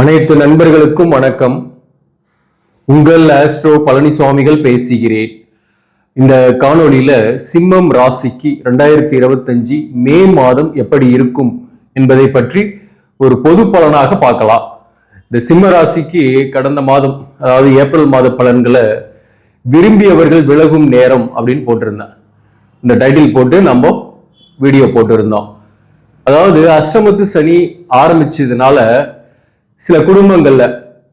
அனைத்து நண்பர்களுக்கும் வணக்கம். உங்கள் ஆஸ்ட்ரோ பழனிசுவாமிகள் பேசுகிறேன். இந்த காணொளியில சிம்மம் ராசிக்கு ரெண்டாயிரத்தி இருபத்தஞ்சு மே மாதம் எப்படி இருக்கும் என்பதை பற்றி ஒரு பொது பலனாக பார்க்கலாம். இந்த சிம்ம ராசிக்கு கடந்த மாதம் அதாவது ஏப்ரல் மாத பலன்களை விரும்பியவர்கள் விலகும் நேரம் அப்படின்னு போட்டிருந்தேன். இந்த டைட்டில் போட்டு நம்ம வீடியோ போட்டிருந்தோம். அதாவது அஷ்டமத்து சனி ஆரம்பிச்சதுனால சில குடும்பங்களில்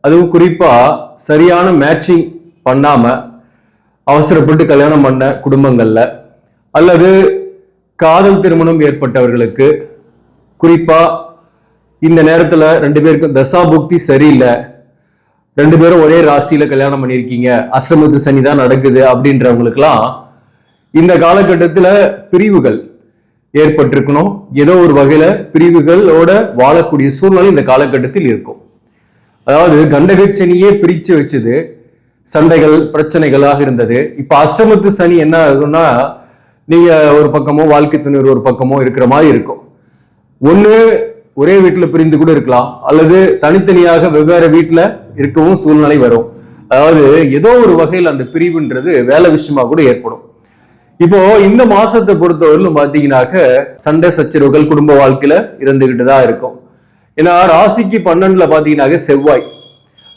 அதுவும் குறிப்பாக சரியான மேட்சிங் பண்ணாமல் அவசரப்பட்டு கல்யாணம் பண்ண குடும்பங்களில் அல்லது காதல் திருமணம் ஏற்பட்டவர்களுக்கு குறிப்பாக இந்த நேரத்தில் ரெண்டு பேருக்கும் தசாபுக்தி சரியில்லை ரெண்டு பேரும் ஒரே ராசியில் கல்யாணம் பண்ணியிருக்கீங்க அஷ்டமத்து சனி தான் நடக்குது அப்படின்றவங்களுக்குலாம் இந்த காலகட்டத்தில் பிரிவுகள் ஏற்பட்டிருக்கணும். ஏதோ ஒரு வகையில பிரிவுகளோட வாழக்கூடிய சூழ்நிலை இந்த காலகட்டத்தில் இருக்கும். அதாவது கண்டகச்சனியே பிரித்து வச்சது. சண்டைகள் பிரச்சனைகளாக இருந்தது. இப்போ அஷ்டமத்து சனி என்ன ஆகும்னா நீங்கள் ஒரு பக்கமோ வாழ்க்கை துணைவர் ஒரு பக்கமோ இருக்கிற மாதிரி இருக்கும். ஒன்று ஒரே வீட்டில் பிரிந்து கூட இருக்கலாம். அல்லது தனித்தனியாக வெவ்வேறு வீட்டில் இருக்கவும் சூழ்நிலை வரும். அதாவது ஏதோ ஒரு வகையில் அந்த பிரிவுன்றது வேலை விஷயமாக கூட ஏற்படும். இப்போ இந்த மாசத்தை பொறுத்தவரையிலும் பாத்தீங்கன்னாக்க சண்டை சச்சரவுகள் குடும்ப வாழ்க்கையில இருந்துகிட்டு தான் இருக்கும். ஏன்னா ராசிக்கு பன்னெண்டுல பாத்தீங்கன்னாக்க செவ்வாய்.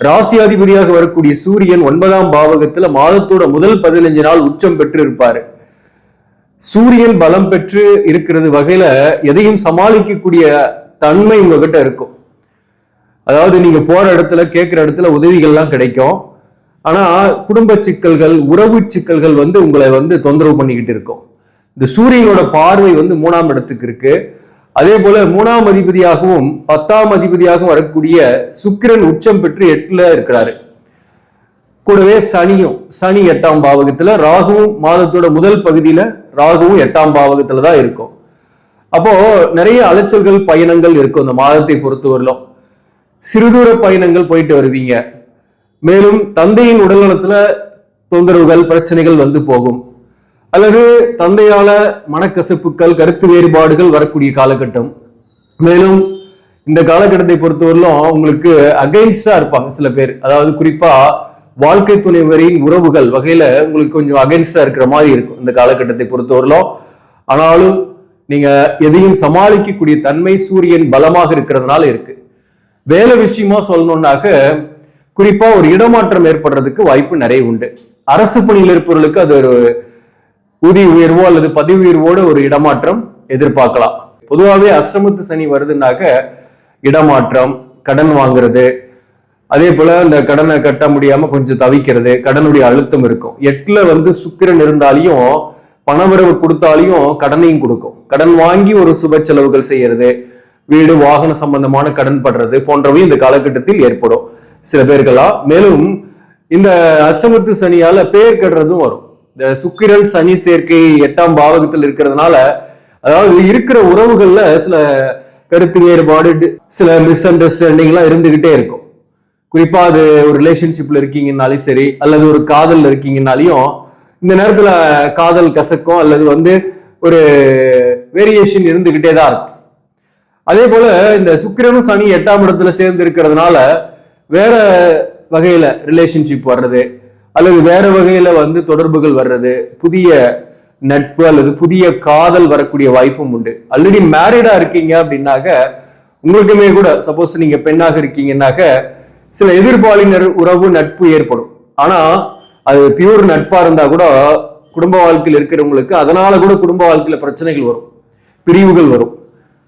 ராசி அதிபதியாக வரக்கூடிய சூரியன் ஒன்பதாம் பாவகத்துல மாதத்தோட முதல் பதினஞ்சு நாள் உச்சம் பெற்று இருப்பாரு சூரியன் பலம் பெற்று இருக்கிறது வகையில எதையும் சமாளிக்கக்கூடிய தன்மை உங்ககிட்ட இருக்கும். அதாவது நீங்க போற இடத்துல கேட்கிற இடத்துல உதவிகள்லாம் கிடைக்கும். ஆனா குடும்ப சிக்கல்கள் உறவு சிக்கல்கள் வந்து உங்களை வந்து தொந்தரவு பண்ணிக்கிட்டு இருக்கும். இந்த சூரியனோட பார்வை வந்து மூணாம் இடத்துக்கு இருக்கு. அதே போல மூணாம் அதிபதியாகவும் பத்தாம் அதிபதியாகவும் வரக்கூடிய சுக்கிரன் உச்சம் பெற்று எட்டுல இருக்கிறாரு. கூடவே சனியும் சனி எட்டாம் பாவகத்துல ராகுவும் மாதத்தோட முதல் பகுதியில ராகுவும் எட்டாம் பாவகத்துல தான் இருக்கும். அப்போ நிறைய அலைச்சல்கள் பயணங்கள் இருக்கும் இந்த மாதத்தை பொறுத்தவரையிலும். சிறுதூர பயணங்கள் போயிட்டு வருவீங்க. மேலும் தந்தையின் உடல்நலத்துல தொந்தரவுகள் பிரச்சனைகள் வந்து போகும். அல்லது தந்தையால மனக்கசப்புகள் கருத்து வேறுபாடுகள் வரக்கூடிய காலகட்டம். மேலும் இந்த காலகட்டத்தை பொறுத்தவரையிலும் உங்களுக்கு அகைன்ஸ்டா இருப்பாங்க சில பேர். அதாவது குறிப்பா வாழ்க்கை துணைவரின் உறவுகள் வகையில உங்களுக்கு கொஞ்சம் அகைன்ஸ்டா இருக்கிற மாதிரி இருக்கும் இந்த காலகட்டத்தை பொறுத்தவரையிலும். ஆனாலும் நீங்க எதையும் சமாளிக்கக்கூடிய தன்மை சூரியன் பலமாக இருக்கிறதுனால இருக்கு. வேலை விஷயமா சொல்லணும்னாக்க குறிப்பா ஒரு இடமாற்றம் ஏற்படுறதுக்கு வாய்ப்பு நிறைய உண்டு. அரசு பணியில் இருப்பவர்களுக்கு அது ஒரு ஊதிய உயர்வோ அல்லது பதவி உயர்வோட ஒரு இடமாற்றம் எதிர்பார்க்கலாம். பொதுவாகவே அஷ்டமத்து சனி வருதுன்னாக்க இடமாற்றம் கடன் வாங்குறது அதே போல இந்த கடனை கட்ட முடியாம கொஞ்சம் தவிக்கிறது கடனுடைய அழுத்தம் இருக்கும். எட்டுல வந்து சுக்கிரன் இருந்தாலையும் பணவரவு கொடுத்தாலையும் கடனையும் கொடுக்கும். கடன் வாங்கி ஒரு சுப செலவுகள் செய்யறது வீடு வாகன சம்பந்தமான கடன் படுறது போன்றவை இந்த காலகட்டத்தில் ஏற்படும். சில பேர்களா? மேலும் இந்த அஷ்டமத்து சனியால பேர் கடுறதும் வரும். இந்த சுக்கிரன் சனி சேர்க்கை எட்டாம் பாவகத்தில் இருக்கிறதுனால அதாவது இருக்கிற உறவுகள்ல சில கருத்து வேறுபாடு சில மிஸ் அண்டர்ஸ்டாண்டிங் எல்லாம் இருந்துகிட்டே இருக்கும். குறிப்பா அது ஒரு ரிலேஷன்ஷிப்ல இருக்கீங்கன்னாலும் சரி அல்லது ஒரு காதல்ல இருக்கீங்கன்னாலையும் இந்த நேரத்துல காதல் கசக்கும் அல்லது வந்து ஒரு வேரியேஷன் இருந்துகிட்டே தான் இருக்கும். அதே போல இந்த சுக்கிரனும் சனி எட்டாம் இடத்துல சேர்ந்து இருக்கிறதுனால வேற வகையில ரிலேஷன்ஷிப் வர்றது அல்லது வேற வகையில வந்து தொடர்புகள் வர்றது புதிய நட்பு அல்லது புதிய காதல் வரக்கூடிய வாய்ப்பும் உண்டு. ஆல்ரெடி மேரிடா இருக்கீங்க அப்படின்னாக்க உங்களுக்குமே கூட சப்போஸ் நீங்க பெண்ணாக இருக்கீங்கன்னாக்க சில எதிர்பாலினர் உறவு நட்பு ஏற்படும். ஆனா அது பியூர் நட்பா இருந்தா கூட குடும்ப வாழ்க்கையில் இருக்கிறவங்களுக்கு அதனால கூட குடும்ப வாழ்க்கையில பிரச்சனைகள் வரும். பிரிவுகள் வரும்.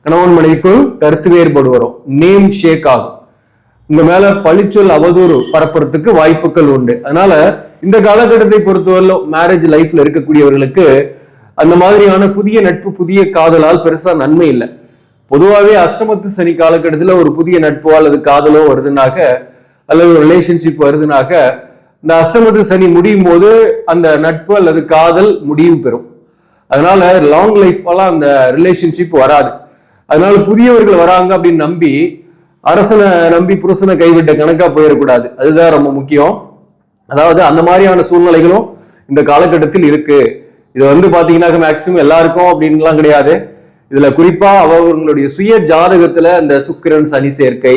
கணவன் மனைவிக்குள் கருத்து வேறுபாடு வரும். நேம் ஷேக் ஆகும். உங்க மேல பழிச்சொல் அவதூறு பரப்புறதுக்கு வாய்ப்புகள் உண்டு. அதனால இந்த காலகட்டத்தை பொறுத்தவரையிலும் மேரேஜ் லைஃப்ல இருக்கக்கூடியவர்களுக்கு அந்த மாதிரியான புதிய நட்பு புதிய காதலால் பெருசா நன்மை இல்லை. பொதுவாகவே அஷ்டமத்து சனி காலகட்டத்தில் ஒரு புதிய நட்போ அல்லது காதலோ வருதுனாக்க அல்லது ஒரு ரிலேஷன்ஷிப் வருதுனாக்க இந்த அஷ்டமத்து சனி முடியும் போது அந்த நட்பு அல்லது காதல் முடிவு பெறும். அதனால லாங் லைஃப்லாம் அந்த ரிலேஷன்ஷிப் வராது. அதனால புதியவர்கள் வராங்க அப்படின்னு நம்பி அரசனை நம்பி புருஷனை கைவிட்ட கணக்கா போயிடக்கூடாது. அதுதான் ரொம்ப முக்கியம். அதாவது அந்த மாதிரியான சூழ்நிலைகளும் இந்த காலகட்டத்தில் இருக்கு. இது வந்து பாத்தீங்கன்னா மேக்சிமம் எல்லாருக்கும் அப்படின்லாம் கிடையாது. இதுல குறிப்பா அவர்களுடைய சுய ஜாதகத்துல இந்த சுக்கிரன் சனி சேர்க்கை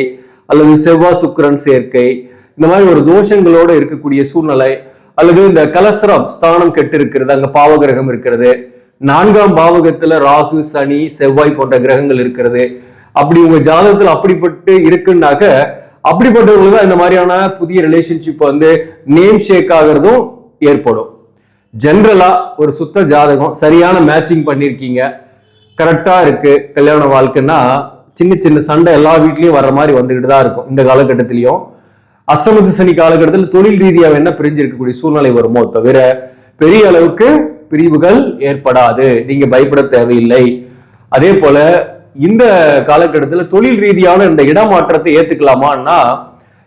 அல்லது செவ்வாய் சுக்கிரன் சேர்க்கை இந்த மாதிரி ஒரு தோஷங்களோட இருக்கக்கூடிய சூழ்நிலை அல்லது இந்த கலசரம் ஸ்தானம் கெட்டு இருக்கிறது அங்க பாவகிரகம் இருக்கிறது. நான்காம் பாவகத்துல ராகு சனி செவ்வாய் போன்ற கிரகங்கள் இருக்கிறது. அப்படி உங்க ஜாதகத்துல அப்படிப்பட்டு இருக்குன்னாக்க அப்படிப்பட்டவங்களுக்கு தான் இந்த மாதிரியான புதிய ரிலேஷன்ஷிப் வந்து நேம் ஷேக் ஆகிறதும் ஏற்படும். ஜென்ரலா ஒரு சுத்த ஜாதகம் சரியான மேட்சிங் பண்ணியிருக்கீங்க கரெக்டா இருக்கு கல்யாண வாழ்க்கைன்னா சின்ன சின்ன சண்டை எல்லா வீட்லயும் வர்ற மாதிரி வந்துகிட்டு தான் இருக்கும் இந்த காலகட்டத்திலையும். அஷ்டமத்து சனி காலகட்டத்தில் தொழில் ரீதியாக என்ன பிரிஞ்சு இருக்கக்கூடிய சூழ்நிலை வருமோ தவிர பெரிய அளவுக்கு பிரிவுகள் ஏற்படாது. நீங்க பயப்பட தேவையில்லை. அதே போல இந்த காலகட்டத்தில் தொழில் ரீதியான இந்த இடமாற்றத்தை ஏற்றுக்கலாமான்னா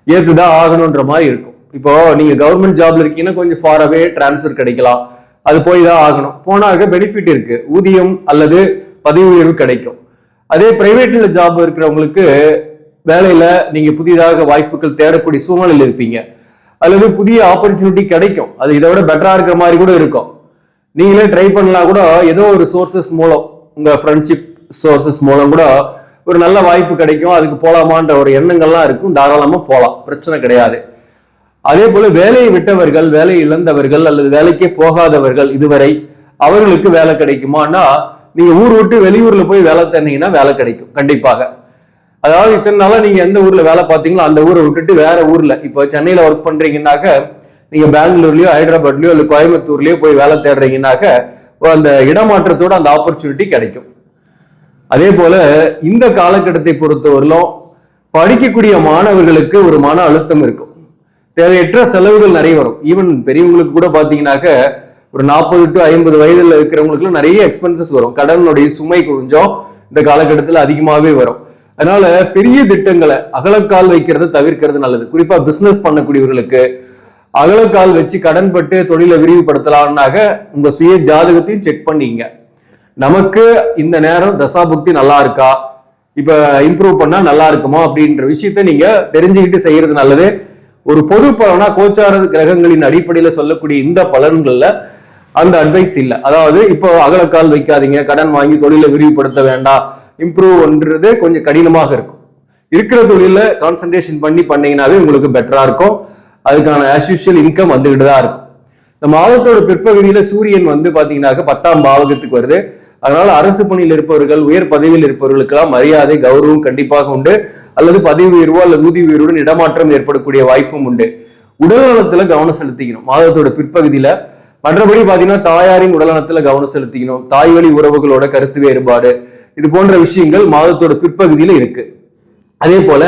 ஏற்றுதான் ஆகணுன்ற மாதிரி இருக்கும். இப்போ நீங்கள் கவர்மெண்ட் ஜாப்ல இருக்கீங்கன்னா கொஞ்சம் ஃபாரவே டிரான்ஸ்ஃபர் கிடைக்கலாம். அது போய் தான் ஆகணும். போனாக்க பெனிஃபிட் இருக்கு. ஊதியம் அல்லது பதவி உயர்வு கிடைக்கும். அதே பிரைவேட்ல ஜாப் இருக்கிறவங்களுக்கு வேலையில நீங்க புதிதாக வாய்ப்புகள் தேடக்கூடிய சூழ்நிலையில் இருப்பீங்க. அல்லது புதிய ஆப்பர்ச்சுனிட்டி கிடைக்கும். அது இதை விட பெட்டரா இருக்கிற மாதிரி கூட இருக்கும். நீங்களே ட்ரை பண்ணலாம் கூட ஏதோ ஒரு சோர்சஸ் மூலம் உங்க ஃப்ரெண்ட்ஷிப் சோர்சஸ் மூலம் கூட ஒரு நல்ல வாய்ப்பு கிடைக்கும். அதுக்கு போகலாமான்ற ஒரு எண்ணங்கள்லாம் இருக்கும். தாராளமாக போகலாம் பிரச்சனை கிடையாது. அதே போல வேலையை விட்டவர்கள் வேலையை இழந்தவர்கள் அல்லது வேலைக்கே போகாதவர்கள் இதுவரை அவர்களுக்கு வேலை கிடைக்குமான்னா நீங்க ஊர் விட்டு வெளியூர்ல போய் வேலை தேடினீங்கன்னா வேலை கிடைக்கும். கண்டிப்பாக. அதாவது இத்தனை நாளா நீங்க எந்த ஊர்ல வேலை பார்த்தீங்களோ அந்த ஊரை விட்டுட்டு வேற ஊர்ல. இப்போ சென்னையில ஒர்க் பண்றீங்கன்னாக்க நீங்க பெங்களூர்லயோ ஹைதராபாத்லயோ இல்ல கோயம்புத்தூர்லயோ போய் வேலை தேடுறீங்கன்னாக்க அந்த இடமாற்றத்தோட அந்த ஆப்பர்ச்சுனிட்டி கிடைக்கும். அதே போல இந்த காலகட்டத்தை பொறுத்தவரையிலும் படிக்கக்கூடிய மாணவர்களுக்கு ஒரு மன அழுத்தம் இருக்கும். தேவையற்ற செலவுகள் நிறைய வரும். ஈவன் பெரியவங்களுக்கு கூட பார்த்தீங்கன்னாக்க ஒரு நாற்பது டு ஐம்பது வயதில் இருக்கிறவங்களுக்குலாம் நிறைய எக்ஸ்பென்சஸ் வரும். கடனுடைய சுமை கொஞ்சம் இந்த காலகட்டத்தில் அதிகமாகவே வரும். அதனால பெரிய திட்டங்களை அகலக்கால் வைக்கிறத தவிர்க்கிறது நல்லது. குறிப்பா பிசினஸ் பண்ணக்கூடியவர்களுக்கு அகலக்கால் வச்சு கடன்பட்டு தொழிலை விரிவுபடுத்தலாம்னாக உங்க சுய ஜாதகத்தையும் செக் பண்ணிங்க. நமக்கு இந்த நேரம் தசாபுக்தி நல்லா இருக்கா? இப்ப இம்ப்ரூவ் பண்ணா நல்லா இருக்குமா? அப்படின்ற விஷயத்த நீங்க தெரிஞ்சுக்கிட்டு செய்யறது நல்லது. ஒரு பொது பலனா கோச்சார கிரகங்களின் அடிப்படையில சொல்லக்கூடிய இந்த பலன்கள்ல அந்த அட்வைஸ் இல்லை. அதாவது இப்போ அகலக்கால் வைக்காதீங்க கடன் வாங்கி தொழிலை விரிவுபடுத்த வேண்டாம். இம்ப்ரூவ்ன்றது கொஞ்சம் கடினமாக இருக்கும். இருக்கிற தொழில கான்சன்ட்ரேஷன் பண்ணி பண்ணீங்கன்னாவே உங்களுக்கு பெட்டரா இருக்கும். அதுக்கான ஆஸ் யூஷுவல் இன்கம் வந்துகிட்டு தான் இருக்கும். இந்த மாதத்தோட பிற்பகுதியில சூரியன் வந்து பாத்தீங்கன்னாக்க பத்தாம் பாவகத்துக்கு வருது. அதனால அரசு பணியில் இருப்பவர்கள் உயர் பதவியில் இருப்பவர்களுக்கெல்லாம் மரியாதை கௌரவம் கண்டிப்பாக உண்டு. அல்லது பதவி உயர்வோ அல்லது ஊதிய உயர்வுடன் இடமாற்றம் ஏற்படக்கூடிய வாய்ப்பும் உண்டு. உடல் நலத்துல கவனம் செலுத்திக்கணும். மாதத்தோட பிற்பகுதியில மற்றபடி பாத்தீங்கன்னா தாயாரின் உடல்நலத்துல கவனம் செலுத்திக்கணும். தாய் வழி உறவுகளோட கருத்து வேறுபாடு இது போன்ற விஷயங்கள் மாதத்தோட பிற்பகுதியில இருக்கு. அதே போல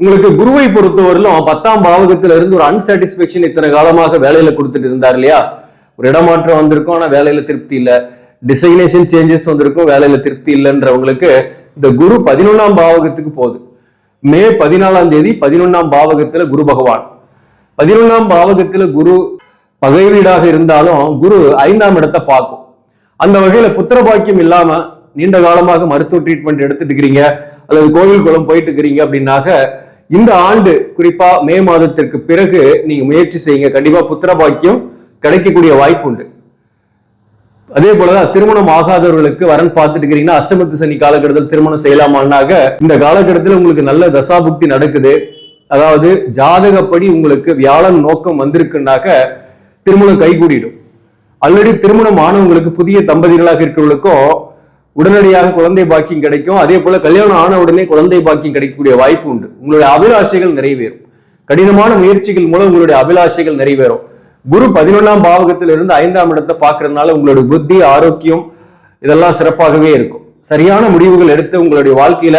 உங்களுக்கு குருவை பொறுத்தவரையிலும் பத்தாம் பாவகத்துல இருந்து ஒரு அன்சாட்டிஸ்பேக்ஷன் இத்தனை காலமாக வேலையில கொடுத்துட்டு இருந்தார் இல்லையா? ஒரு இடமாற்றம் வந்திருக்கும் ஆனா வேலையில திருப்தி இல்லை. டிசைனேஷன் சேஞ்சஸ் வந்திருக்கும் வேலையில திருப்தி இல்லைன்றவங்களுக்கு இந்த குரு பதினொன்னாம் பாவகத்துக்கு போகுது. மே பதினாலாம் தேதி பதினொன்னாம் பாவகத்துல குரு பகவான். பதினொன்னாம் பாவகத்துல குரு பகை வீடாக இருந்தாலும் குரு ஐந்தாம் இடத்தை பார்க்கும். அந்த வகையில புத்திர பாக்கியம் இல்லாம நீண்ட காலமாக மருத்துவ ட்ரீட்மெண்ட் எடுத்துட்டு இருக்கிறீங்க அல்லது கோவில் குளம் போயிட்டு இருக்கிறீங்க அப்படின்னாக்க இந்த ஆண்டு குறிப்பா மே மாதத்திற்கு பிறகு நீங்க முயற்சி செய்யுங்க. கண்டிப்பா புத்திர பாக்கியம் கிடைக்கக்கூடிய வாய்ப்பு உண்டு அதே போலதான் திருமணம் ஆகாதவர்களுக்கு வரன் பார்த்துட்டு இருக்கிறீங்கன்னா அஷ்டமத்து சனி காலகட்டத்தில் திருமணம் செய்யலாமான்னாக இந்த காலகட்டத்தில் உங்களுக்கு நல்ல தசாபுக்தி நடக்குது. அதாவது ஜாதகப்படி உங்களுக்கு வியாழன் நோக்கம் வந்திருக்குன்னாக்க திருமணம் கைகூடிடும். ஆல்ரெடி திருமணம் ஆனவங்களுக்கு புதிய தம்பதிகளாக இருக்கிறவங்களுக்கும் உடனடியாக குழந்தை பாக்கியம் கிடைக்கும். அதே போல கல்யாணம் ஆன உடனே குழந்தை பாக்கியம் கிடைக்கக்கூடிய வாய்ப்பு உண்டு. உங்களுடைய அபிலாஷைகள் நிறைவேறும். கடினமான முயற்சிகள் மூலம் உங்களுடைய அபிலாஷைகள் நிறைவேறும். குரு பதினொன்றாம் பாவகத்தில் இருந்து ஐந்தாம் இடத்தை பார்க்கறதுனால உங்களுடைய புத்தி ஆரோக்கியம் இதெல்லாம் சிறப்பாகவே இருக்கும். சரியான முடிவுகள் எடுத்து உங்களுடைய வாழ்க்கையில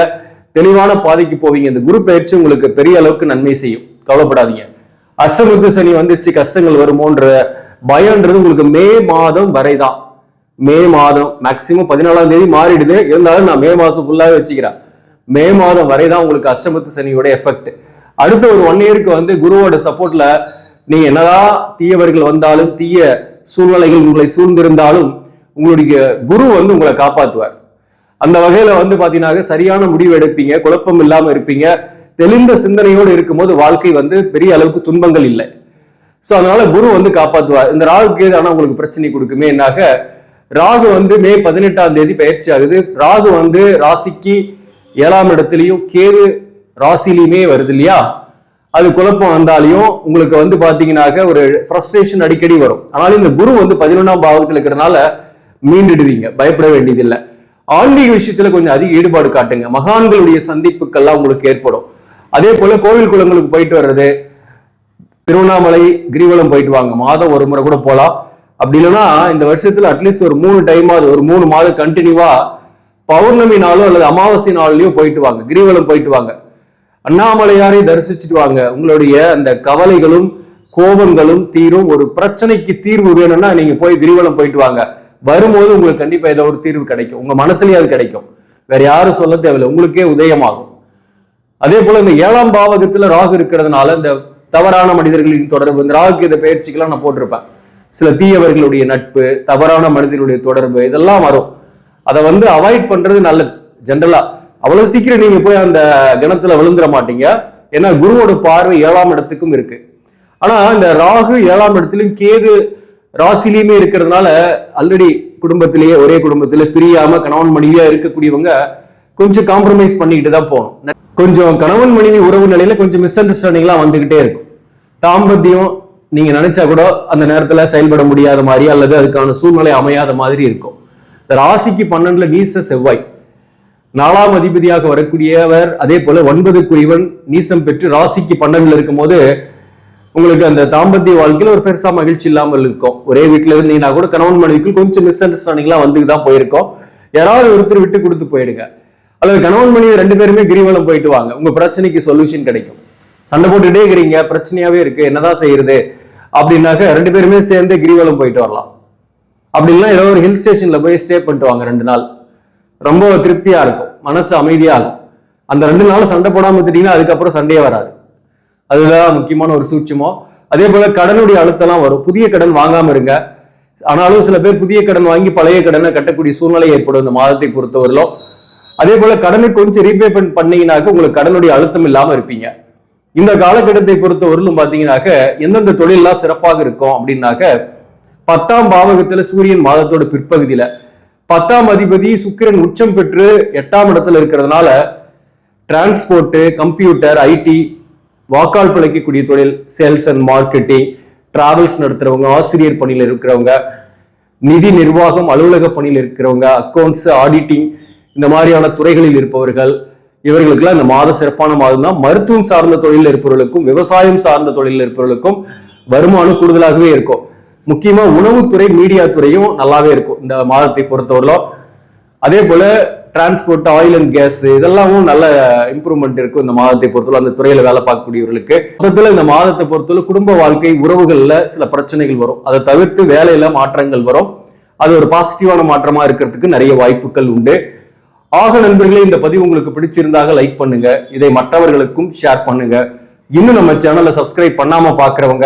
தெளிவான பாதைக்கு போவீங்க. இந்த குரு பயிற்சி உங்களுக்கு பெரிய அளவுக்கு நன்மை செய்யும். கவலைப்படாதீங்க. அஷ்டமுத்து சனி வந்துச்சு கஷ்டங்கள் வருமோன்ற பயம்ன்றது உங்களுக்கு மே மாதம் வரைதான். மே மாதம் மேக்சிமம் பதினாலாம் தேதி மாறிடுது. இருந்தாலும் நான் மே மாதம் ஃபுல்லாகவே வச்சுக்கிறேன். மே மாதம் வரைதான் உங்களுக்கு அஷ்டமத்து சனியோட எஃபெக்ட் அடுத்த ஒரு ஒன் இயருக்கு வந்து குருவோட சப்போர்ட்ல நீ என்னதான் தீயவர்கள் வந்தாலும் தீய சூழ்நிலைகள் உங்களை சூழ்ந்திருந்தாலும் உங்களுடைய குரு வந்து உங்களை காப்பாத்துவார். அந்த வகையில வந்து பாத்தீங்கன்னா சரியான முடிவு எடுப்பீங்க குழப்பம் இல்லாம இருப்பீங்க. தெளிந்த சிந்தனையோடு இருக்கும்போது வாழ்க்கை வந்து பெரிய அளவுக்கு துன்பங்கள் இல்லை. சோ அதனால குரு வந்து காப்பாத்துவார். இந்த ராகு கேது ஆனா உங்களுக்கு பிரச்சனை கொடுக்குமே என்னாக ராகு வந்து மே பதினெட்டாம் தேதி பயிற்சி ஆகுது. ராகு வந்து ராசிக்கு ஏழாம் இடத்துலயும் கேது ராசிலையுமே வருது இல்லையா? அது குழப்பம் வந்தாலையும் உங்களுக்கு வந்து பாத்தீங்கன்னாக்க ஒரு ஃப்ரஸ்ட்ரேஷன் அடிக்கடி வரும். ஆனாலும் இந்த குரு வந்து பதினொன்றாம் பாவத்தில் இருக்கிறதுனால மீண்டுடுவீங்க. பயப்பட வேண்டியதில்லை. ஆன்மீக விஷயத்துல கொஞ்சம் அதிக ஈடுபாடு காட்டுங்க. மகான்களுடைய சந்திப்புக்கெல்லாம் உங்களுக்கு ஏற்படும். அதே போல கோவில் குளங்களுக்கு போயிட்டு வர்றது திருவண்ணாமலை கிரிவலம் போயிட்டு வாங்க. மாதம் ஒரு முறை கூட போகலாம் அப்படி இல்லைன்னா இந்த வருஷத்துல அட்லீஸ்ட் ஒரு மூணு டைமாவது ஒரு மூணு மாதம் கண்டினியூவா பௌர்ணமி நாளோ அல்லது அமாவாசை நாள்லயோ போயிட்டு வாங்க. கிரிவலம் போயிட்டு வாங்க. அண்ணாமலையாரை தரிசிச்சுட்டு வாங்க. உங்களுடைய அந்த கவலைகளும் கோபங்களும் தீரும். ஒரு பிரச்சனைக்கு தீர்வு வேணும்னா நீங்க போய் கிரிவலம் போயிட்டு வாங்க. வரும்போது உங்களுக்கு கண்டிப்பா ஏதோ ஒரு தீர்வு கிடைக்கும். உங்க மனசுலயே அது கிடைக்கும். வேற யாரும் சொல்ல தேவையில்லை. உங்களுக்கே உதயமாகும். அதே போல இந்த ஏழாம் பாவகத்துல ராகு இருக்கிறதுனால இந்த தவறான மனிதர்களின் தொடர்பு இந்த ராகு இந்த பயிற்சிக்கெல்லாம் நான் போட்டிருப்பேன். சில தீயவர்களுடைய நட்பு தவறான மனிதர்களுடைய தொடர்பு இதெல்லாம் வரும். அதை வந்து அவாய்ட் பண்றது நல்லது. ஜென்ரலா அவ்வளவு சீக்கிரம் நீங்க போய் அந்த கிணத்துல விழுந்துட மாட்டீங்க. ஏன்னா குருவோட பார்வை ஏழாம் இடத்துக்கும் இருக்கு. ஆனா இந்த ராகு ஏழாம் இடத்துலயும் கேது ராசிலையுமே இருக்கிறதுனால ஆல்ரெடி குடும்பத்திலேயே ஒரே குடும்பத்துல பிரியாம கணவன் மனைவியா இருக்கக்கூடியவங்க கொஞ்சம் காம்ப்ரமைஸ் பண்ணிக்கிட்டு தான் போகணும். கொஞ்சம் கணவன் மனைவி உறவு நிலையில கொஞ்சம் மிஸ் அண்டர்ஸ்டாண்டிங்லாம் வந்துகிட்டே இருக்கும். தாம்பத்தியம் நீங்க நினைச்சா கூட அந்த நேரத்துல செயல்பட முடியாத மாதிரி அல்லது அதுக்கான சூழ்நிலை அமையாத மாதிரி இருக்கும். இந்த ராசிக்கு பன்னெண்டுல நீச செவ்வாய். நாலாம் அதிபதியாக வரக்கூடியவர் அதே போல ஒன்பதுக்குரியவன் நீசம் பெற்று ராசிக்கு பன்னெண்டுல இருக்கும்போது உங்களுக்கு அந்த தாம்பத்திய வாழ்க்கையில் ஒரு பெருசா மகிழ்ச்சி இல்லாமல் இருக்கும். ஒரே வீட்டில் இருந்தீங்கன்னா கூட கணவன் மனைவிக்கு கொஞ்சம் மிஸ் அண்டர்ஸ்டாண்டிங்லாம் வந்து தான் போயிருக்கோம். யாராவது ஒருத்தர் விட்டு கொடுத்து போயிடுங்க. அல்லது கணவன் மனைவி ரெண்டு பேருமே கிரிவலம் போயிட்டு வாங்க. உங்க பிரச்சனைக்கு சொல்யூஷன் கிடைக்கும். சண்டை போட்டுட்டே இருக்கிறீங்க பிரச்சனையாவே இருக்கு என்னதான் செய்யறது? அப்படின்னாக்க ரெண்டு பேருமே சேர்ந்து கிரிவலம் போயிட்டு வரலாம். அப்படின்னா ஏதோ ஒரு ஹில் ஸ்டேஷன்ல போய் ஸ்டே பண்ணிட்டு வாங்க ரெண்டு நாள். ரொம்ப திருப்தியா இருக்கும். மனசு அமைதியா இருக்கும். அந்த ரெண்டு நாள் சண்டை போடாம விட்டுட்டீங்கன்னா அதுக்கப்புறம் சண்டையே வராது. அதுதான் முக்கியமான ஒரு சூட்சமோ அதே போல கடனுடைய அழுத்தம்லாம் வரும். புதிய கடன் வாங்காம இருங்க. ஆனாலும் சில பேர் புதிய கடன் வாங்கி பழைய கடனை கட்டக்கூடிய சூழ்நிலை ஏற்படும் இந்த மாதத்தை பொறுத்தவரையிலும். அதே போல கடனை கொஞ்சம் ரீபேமெண்ட் பண்ணீங்கன்னாக்க உங்களுக்கு கடனுடைய அழுத்தம் இல்லாம இருப்பீங்க. இந்த காலகட்டத்தை பொறுத்தவரையிலும் பார்த்தீங்கன்னாக்க எந்தெந்த தொழிலெல்லாம் சிறப்பாக இருக்கும் அப்படின்னாக்க பத்தாம் பாவகத்துல சூரியன் மாதத்தோட பிற்பகுதியில பத்தாம் அதிபதி சுக்கிரன் உச்சம் பெற்று எட்டாம் இடத்துல இருக்கிறதுனால டிரான்ஸ்போர்ட்டு கம்ப்யூட்டர் ஐடி வாக்கால் பிழைக்கக்கூடிய தொழில் சேல்ஸ் அண்ட் மார்க்கெட்டிங் டிராவல்ஸ் நடத்துறவங்க ஆசிரியர் பணியில் இருக்கிறவங்க நிதி நிர்வாகம் அலுவலக பணியில் இருக்கிறவங்க அக்கௌண்ட்ஸ் ஆடிட்டிங் இந்த மாதிரியான துறைகளில் இருப்பவர்கள் இவர்களுக்கெல்லாம் இந்த மாதம் சிறப்பான மாதம் தான் மருத்துவம் சார்ந்த தொழிலில் இருப்பவர்களுக்கும் விவசாயம் சார்ந்த தொழிலில் இருப்பவர்களுக்கும் வருமானம் கூடுதலாகவே இருக்கும். முக்கியமா உணவுத்துறை மீடியா துறையும் நல்லாவே இருக்கும். இந்த மாதத்தை பொறுத்தவரையிலும். அதே போல டிரான்ஸ்போர்ட் ஆயில் அண்ட் கேஸ் இதெல்லாமும் நல்ல இம்ப்ரூவ்மெண்ட் இருக்கும் இந்த மாதத்தை பொறுத்தவரை அந்த துறையில வேலை பார்க்கக்கூடியவர்களுக்கு. மொத்தத்துல இந்த மாதத்தை பொறுத்தவரை குடும்ப வாழ்க்கை உறவுகள்ல சில பிரச்சனைகள் வரும். அதை தவிர்த்து வேலையில மாற்றங்கள் வரும். அது ஒரு பாசிட்டிவான மாற்றமா இருக்கிறதுக்கு நிறைய வாய்ப்புகள் உண்டு. ஆக நண்பர்களே இந்த பதிவு உங்களுக்கு பிடிச்சிருந்தாக லைக் பண்ணுங்க. இதை மற்றவர்களுக்கும் ஷேர் பண்ணுங்க. இன்னும் நம்ம சேனலை சப்ஸ்கிரைப் பண்ணாம பாக்குறவங்க